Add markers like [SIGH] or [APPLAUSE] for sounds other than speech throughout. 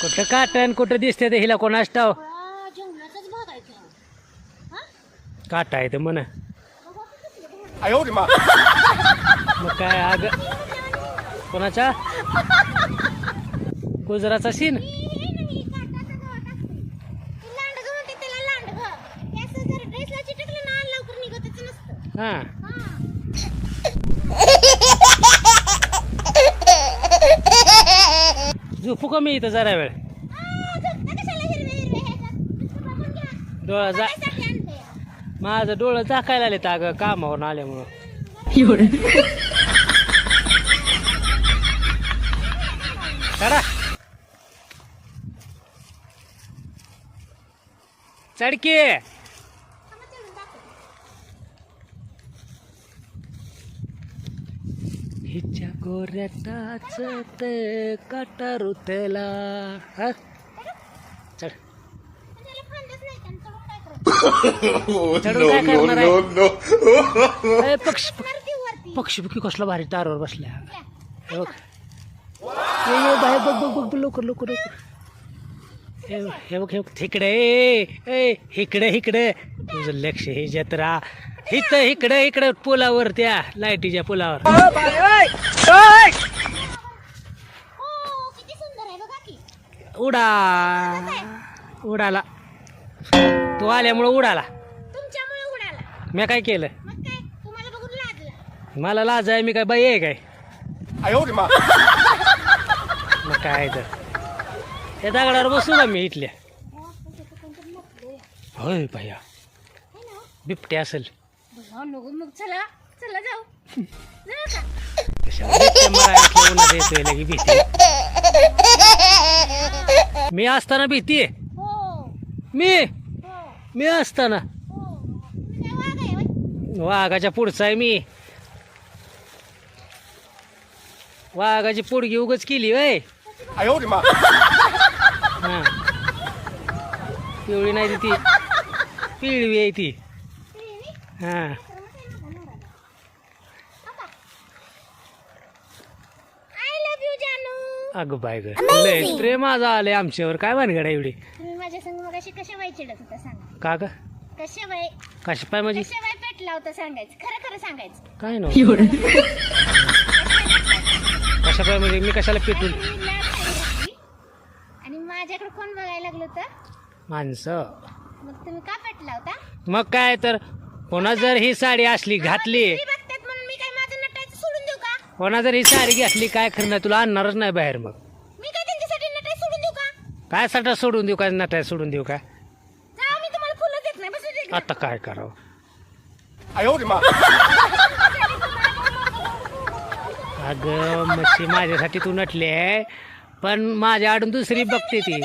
कुठं काटन कुठं दिसते ते हिला कोण असताव काटा आहे ते म्हणा. मग काय आग? कोणाचा? गुजराचा सीन? हां. झोपू का मी इथं जरा वेळ. डोळा जा? माझं डोळं झाकायला आले अगं कामावरून आल्यामुळं काढा चढकी हिच्या गोऱ्या टाचत काटा रुतला हा? चढ. काय करणार आहे? no! ए, पक्षी कसला भारी तारवर बसल्या. या. हे बघ. ये, ये, बाहेर बघ बघ बघ बघ, लवकर लवकर लवकर. इकडे ए इकडे इकडे. तुझं लक्ष हे जत्रा. हित इकडे इकडे पुलावर त्या लाईटीच्या पुलावर. उडा. उडाला. तू आल्यामुळं उडाला. मी काय केलं? मला लाज आहे मी काय बाई आहे काय? मग काय तर. त्या दगडावर बसू का मी इथल्या? होय भैया. बिबटे असेल. भीती. मी असताना भीती मी? मी असताना. वाघाच्या पुढचा आहे मी. वाघाची पुडगी उगच केली वय हा. पिवळी नाही ती पिळवी आहे ती? हा. अगं बाय ग प्रेम माझं आलंय आमच्यावर. काय भानगड आहे एवढी? तुम्ही माझ्या संग मग अशी कशा बाई चिडत होता सांगा. का ग? कशा बाई? कशी पाय माझी कशा बाई पेटला होता सांगायचं? खरं खरं सांगायचं. काय ना कशा पाय म्हणजे? मी कशाला पेटून आणि मी लाज साडी घातली. आणि माझ्याकडे कोण बघायला लागलं होतं माणसं मग तुम्ही का पेटला होता मग काय तर कोणा जर ही साडी असली घातली मी बघतात म्हणून मी काय माझं नटायचं सोडून देऊ का कोणा जर ही साडी घातली काय करणार तुला आणणारच नाही बाहेर मग मी काय त्यांच्यासाठी नटायचं सोडून देऊ का काय सटा सोडून देऊ काय नटाय सोडून देऊ काय जा मी तुम्हाला फुलं देत नाही बसू देत नाही. आता काय करावं 哎呦我的妈！ अगं मच्छी माझ्यासाठी तू नटली आहे पण माझ्या आडून दुसरी बघते ती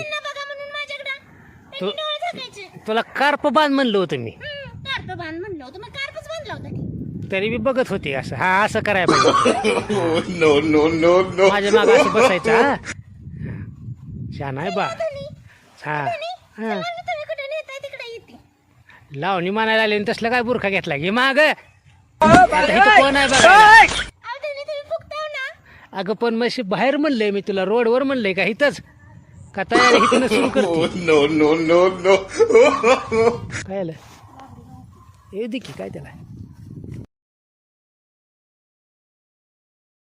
तू- त्यांनी डोळे झाकायचे. तुला कार्प बांध म्हणलं होतं मी. हम्म, कार्प बांध म्हणलं होतं. मग कार्पच बांधला होता की. तरी मी बघत होती असं. हा असं करायला पाहिजे. 哦 no no no no! माझ्या माग असं बसायचं हा? छान आहे बा. धनी, हा. हा चला ना तुम्ही कुठे नेताय? तिकडे येते. लावणी म्हणायला आले आणि तसलं काय बुरखा घेतला? घे माग. कोण आहे बघा अहो धनी तुम्ही फुकताव ना. अगं पण मशी बाहेर म्हणलंय मी तुला. रोडवर म्हणलंय का? इथंच. का तयारी इथून सुरू [LAUGHS] no no no no! काय आलं? येऊ दे की काय त्याला